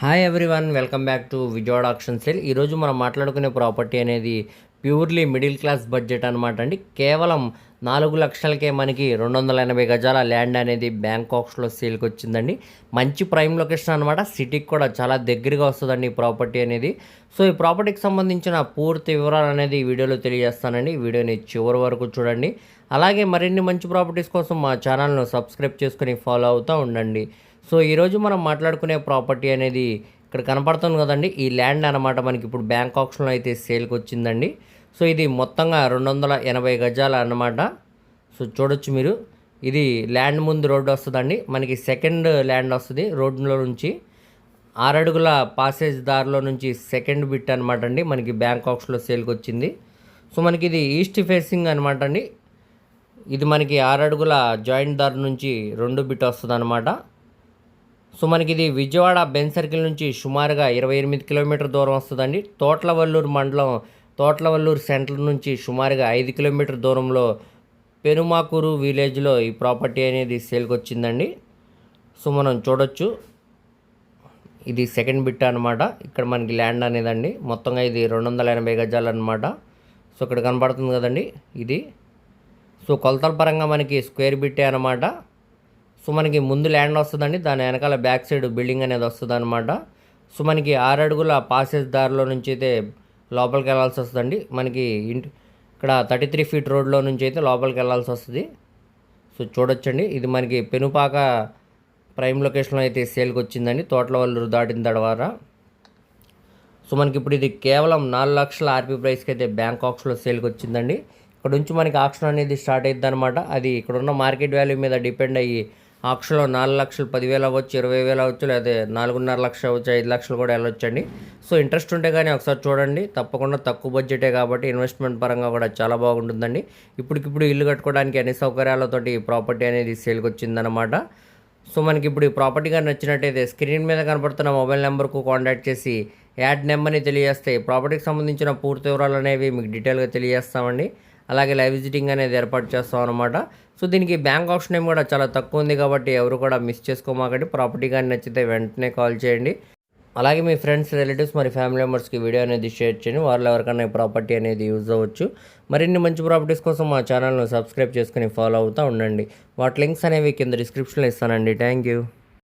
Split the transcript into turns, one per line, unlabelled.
Hi everyone welcome back to Vijayawada auction sale ఈరోజు మనం మాట్లాడుకునే ప్రాపర్టీ అనేది ప్యూర్లీ మిడిల్ క్లాస్ బడ్జెట్ అనమాట అండి. కేవలం నాలుగు లక్షలకే మనకి రెండు వందల ఎనభై గజాల ల్యాండ్ అనేది బ్యాంకాక్స్లో సేల్కి వచ్చిందండి. మంచి ప్రైమ్ లొకేషన్ అనమాట సిటీకి కూడా చాలా దగ్గరగా వస్తుందండి ఈ ప్రాపర్టీ అనేది. సో ఈ ప్రాపర్టీకి సంబంధించిన పూర్తి వివరాలు అనేది ఈ వీడియోలో తెలియజేస్తానండి. ఈ వీడియోని చివరి వరకు చూడండి. అలాగే మరిన్ని మంచి ప్రాపర్టీస్ కోసం మా ఛానల్ను సబ్స్క్రైబ్ చేసుకుని ఫాలో అవుతూ ఉండండి. సో ఈరోజు మనం మాట్లాడుకునే ప్రాపర్టీ అనేది ఇక్కడ కనపడుతుంది కదండి. ఈ ల్యాండ్ అనమాట మనకి ఇప్పుడు బ్యాంక్ ఆప్షన్లో అయితే సేల్కి వచ్చిందండి సో ఇది మొత్తంగా రెండు వందల ఎనభై గజాల అన్నమాట. సో చూడొచ్చు మీరు. ఇది ల్యాండ్ ముందు రోడ్డు వస్తుందండి. మనకి సెకండ్ ల్యాండ్ వస్తుంది రోడ్లో నుంచి. ఆరడుగుల పాసేజ్ దారిలో నుంచి సెకండ్ బిట్ అనమాట అండి. మనకి బ్యాంక్ ఆప్షన్లో సేల్కి వచ్చింది సో మనకి ఇది ఈస్ట్ ఫేసింగ్ అనమాట అండి. ఇది మనకి ఆరడుగుల జాయింట్ దారి నుంచి రెండు బిట్ వస్తుంది అనమాట సో మనకి ఇది విజయవాడ బెన్ సర్కిల్ నుంచి సుమారుగా ఇరవై ఎనిమిది కిలోమీటర్ దూరం వస్తుందండి. తోట్లవల్లూరు మండలం తోట్లవల్లూరు సెంటర్ నుంచి సుమారుగా ఐదు కిలోమీటర్ దూరంలో పెనుమాకూరు విలేజ్లో ఈ ప్రాపర్టీ అనేది సేల్కి వచ్చిందండి సో మనం చూడొచ్చు. ఇది సెకండ్ బిట్ అనమాట ఇక్కడ మనకి ల్యాండ్ అనేదండి. మొత్తంగా ఇది రెండు వందల ఎనభై గజాలు అనమాట సో ఇక్కడ కనబడుతుంది కదండి ఇది. సో కొలతల పరంగా మనకి స్క్వేర్ బిట్టే అనమాట సో మనకి ముందు ల్యాండ్ వస్తుందండి. దాని వెనకాల బ్యాక్ సైడ్ బిల్డింగ్ అనేది వస్తుంది అనమాట సో మనకి ఆరు అడుగుల పాసెస్ దారిలో నుంచి అయితే లోపలికి వెళ్ళాల్సి వస్తుందండి. మనకి ఇంటి ఇక్కడ థర్టీ త్రీ ఫీట్ రోడ్లో నుంచి అయితే లోపలికి వెళ్ళాల్సి వస్తుంది. సో చూడొచ్చండి. ఇది మనకి పెనుపాక ప్రైమ్ లొకేషన్లో అయితే సేల్కి వచ్చిందండి. తోటల వాళ్ళు దాటిన తర్వాత. సో మనకి ఇప్పుడు ఇది కేవలం నాలుగు లక్షల ఆర్పీ ప్రైస్కి అయితే బ్యాంక్ సేల్కి వచ్చిందండి. ఇక్కడ నుంచి మనకి ఆక్షన్ అనేది స్టార్ట్ అయ్యింది అనమాట అది ఇక్కడ ఉన్న మార్కెట్ వాల్యూ మీద డిపెండ్ అయ్యి ఆక్షలో నాలుగు లక్షలు పదివేలు అవ్వచ్చు ఇరవై వేలు అవ్వచ్చు లేదా నాలుగున్నర లక్షలు అవ్వచ్చు ఐదు లక్షలు కూడా వెళ్ళొచ్చండి. సో ఇంట్రెస్ట్ ఉంటే కానీ ఒకసారి చూడండి. తప్పకుండా తక్కువ బడ్జెటే కాబట్టి ఇన్వెస్ట్మెంట్ పరంగా కూడా చాలా బాగుంటుందండి. ఇప్పటికిప్పుడు ఇల్లు కట్టుకోవడానికి అన్ని సౌకర్యాలతోటి ప్రాపర్టీ అనేది సేల్కి వచ్చిందనమాట సో మనకి ఇప్పుడు ఈ ప్రాపర్టీ కానీ నచ్చినట్టయితే స్క్రీన్ మీద కనపడుతున్న మొబైల్ నెంబర్కు కాంటాక్ట్ చేసి యాడ్ నెంబర్ని తెలియజేస్తే ప్రాపర్టీకి సంబంధించిన పూర్తి వివరాలు అనేవి మీకు డీటెయిల్గా తెలియజేస్తామండి. అలాగే లైవ్ విజిటింగ్ అనేది ఏర్పాటు చేస్తాం అనమాట సో దీనికి బ్యాంక్ ఆప్షన్ ఏం కూడా చాలా తక్కువ ఉంది కాబట్టి ఎవరు కూడా మిస్ చేసుకోమాకండి. ప్రాపర్టీ కానీ నచ్చితే వెంటనే కాల్ చేయండి. అలాగే మీ ఫ్రెండ్స్ రిలేటివ్స్ మరి ఫ్యామిలీ మెంబర్స్కి వీడియో అనేది షేర్ చేయండి. వాళ్ళు ఎవరికైనా ఈ ప్రాపర్టీ అనేది యూజ్ అవ్వచ్చు. మరిన్ని మంచి ప్రాపర్టీస్ కోసం మా ఛానల్ను సబ్స్క్రైబ్ చేసుకుని ఫాలో అవుతూ ఉండండి. వాటి లింక్స్ అనేవి కింద డిస్క్రిప్షన్లో ఇస్తానండి. Thank you